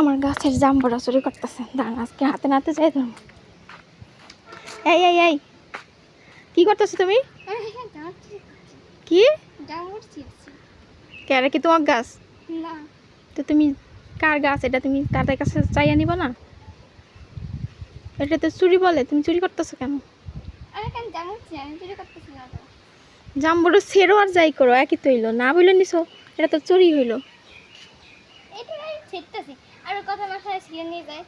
আমার গাছের জাম্বরা চুরি করতেছে। দাঁড়ান আজকে হাতে নাতে যাই ধরুন। এই এই এই কি করতেছো তুমি? কি? কেরে কি তোমার গাছ? না। তো তুমি কার গাছ? এটা তুমি তাদের কাছে চাইয়া নিবা না? এটা তো চুরি বলে তুমি চুরি করতেছো কেন? জাম্বুরো ছেড়ো আর যাই করো একই তো হইল। না বললে নিছো এটা তো চুরি হইল। আমি আর কথা মাথায় ছিঁড়ে নিয়ে যায়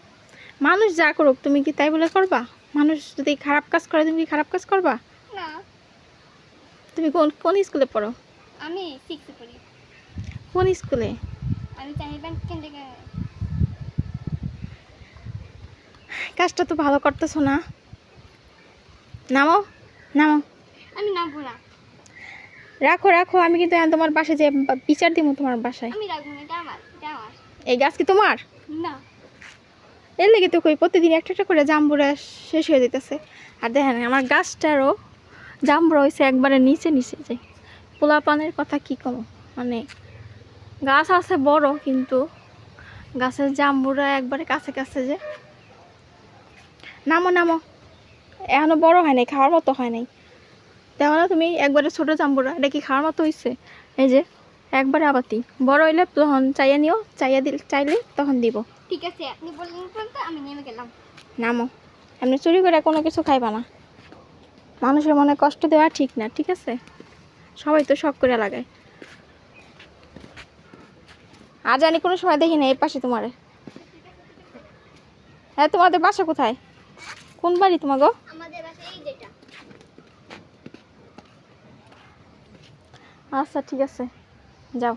মানুষ যা করুক তুমি কি তাই বলে করবা? মানুষ যদি খারাপ কাজ করে তুমি কি খারাপ কাজ করবা? না। তুমি কোন কোন স্কুলে পড়ো? আমি সিক্সে পড়ি। কোন স্কুলে আমি চাহি ব্যাংক কেন্দ্রে কাজটা তো ভালো করতেছো না। নামো নামো। আমি নামবো না। রাখো রাখো আমি কিন্তু তোমার বাসায় যে বিচার দিব তোমার বাসায়। আমি রাখব না এটা আমার এটা আমার। এই গাছ কি তোমার? না। এর লেগে তো কই প্রতিদিন একটা একটা করে জাম্বুরা শেষ হয়ে যেতেছে আর দেখেন আমার গাছটারও জাম্বুরা হয়েছে একবারে নিচে নিচে যে পোলাপানের কথা কি কম মানে গাছ আছে বড় কিন্তু গাছের জাম্বুরা একবারে কাছে কাছে যে। নামো নামো। এখনও বড় হয় নাই খাওয়ার মতো হয় নাই। দেখো না তুমি একবারে ছোট জাম্বুরা এটা কি খাওয়ার মতো হয়েছে এই যে একবারে আবাতি। বড় হইলে তখন চাইয়া নিও চাইয়া দিল চাইলে তখন দিব। ঠিক আছে আপনি বললেন পর্যন্ত আমি নেমে গেলাম। নামো। এমনি চুরি করে কোনো কিছু খাইবা না। মানুষের মনে কষ্ট দেওয়া ঠিক না ঠিক আছে? সবাই তো শখ করে লাগায়। আজ জানি কোনো সময় দেখি না এই পাশে তোমারে। হ্যাঁ তোমাদের বাসা কোথায়? কোন বাড়ি তোমার গো? আচ্ছা ঠিক আছে। যাও